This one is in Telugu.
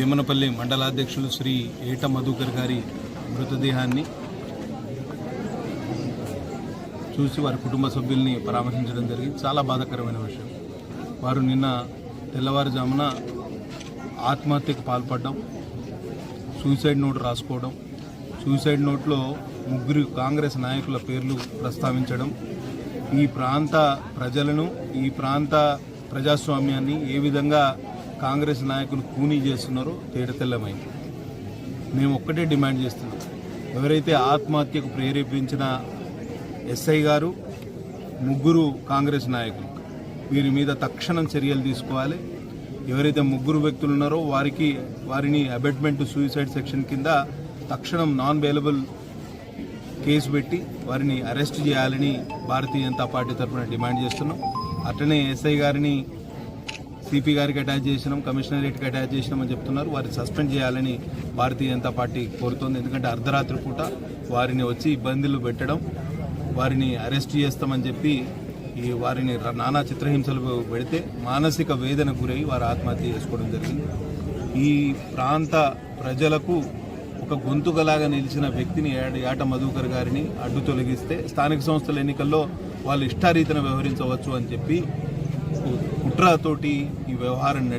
వేమనపల్లి మండలాధ్యక్షులు శ్రీ ఏట మధుకర్ గారి మృతదేహాన్ని చూసి వారి కుటుంబ సభ్యుల్ని పరామర్శించడం జరిగింది. చాలా బాధాకరమైన విషయం. వారు నిన్న తెల్లవారుజామున ఆత్మహత్యకు పాల్పడడం సూసైడ్ నోట్ రాసుకోవడం సూసైడ్ నోట్లో ముగ్గురు కాంగ్రెస్ నాయకుల పేర్లు ప్రస్తావించడం ఈ ప్రాంత ప్రజలను ఈ ప్రాంత ప్రజాస్వామ్యాన్ని ఏ విధంగా కాంగ్రెస్ నాయకులు కూనీ చేస్తున్నారో తేటతెల్లమైంది. మేము ఒక్కటే డిమాండ్ చేస్తున్నాం. ఎవరైతే ఆత్మహత్యకు ప్రేరేపించిన ఎస్ఐ గారు ముగ్గురు కాంగ్రెస్ నాయకులు వీరి మీద తక్షణం చర్యలు తీసుకోవాలి. ఎవరైతే ముగ్గురు వ్యక్తులు ఉన్నారో వారికి వారిని అబెట్మెంట్ సూసైడ్ సెక్షన్ కింద తక్షణం నాన్ అవైలబుల్ కేసు పెట్టి వారిని అరెస్ట్ చేయాలని భారతీయ జనతా పార్టీ తరఫున డిమాండ్ చేస్తున్నాం. అట్లనే ఎస్ఐ గారిని సిపి గారికి అటాచ్ చేసినాం కమిషనరేట్కి అటాచ్ చేసినామని చెప్తున్నారు. వారిని సస్పెండ్ చేయాలని భారతీయ జనతా పార్టీ కోరుతోంది. ఎందుకంటే అర్ధరాత్రి పూట వారిని వచ్చి ఇబ్బందులు పెట్టడం వారిని అరెస్ట్ చేస్తామని చెప్పి ఈ వారిని నానా చిత్రహింసలు పెడితే మానసిక వేదన గురై వారు ఆత్మహత్య చేసుకోవడం జరిగింది. ఈ ప్రాంత ప్రజలకు ఒక గొంతుకలాగా నిలిచిన వ్యక్తిని ఏట మధుకర్ గారిని అడ్డు తొలగిస్తే స్థానిక సంస్థల ఎన్నికల్లో వాళ్ళు ఇష్టారీతన వ్యవహరించవచ్చు అని చెప్పి కుట్రతోటి ఈ వ్యవహారం నడి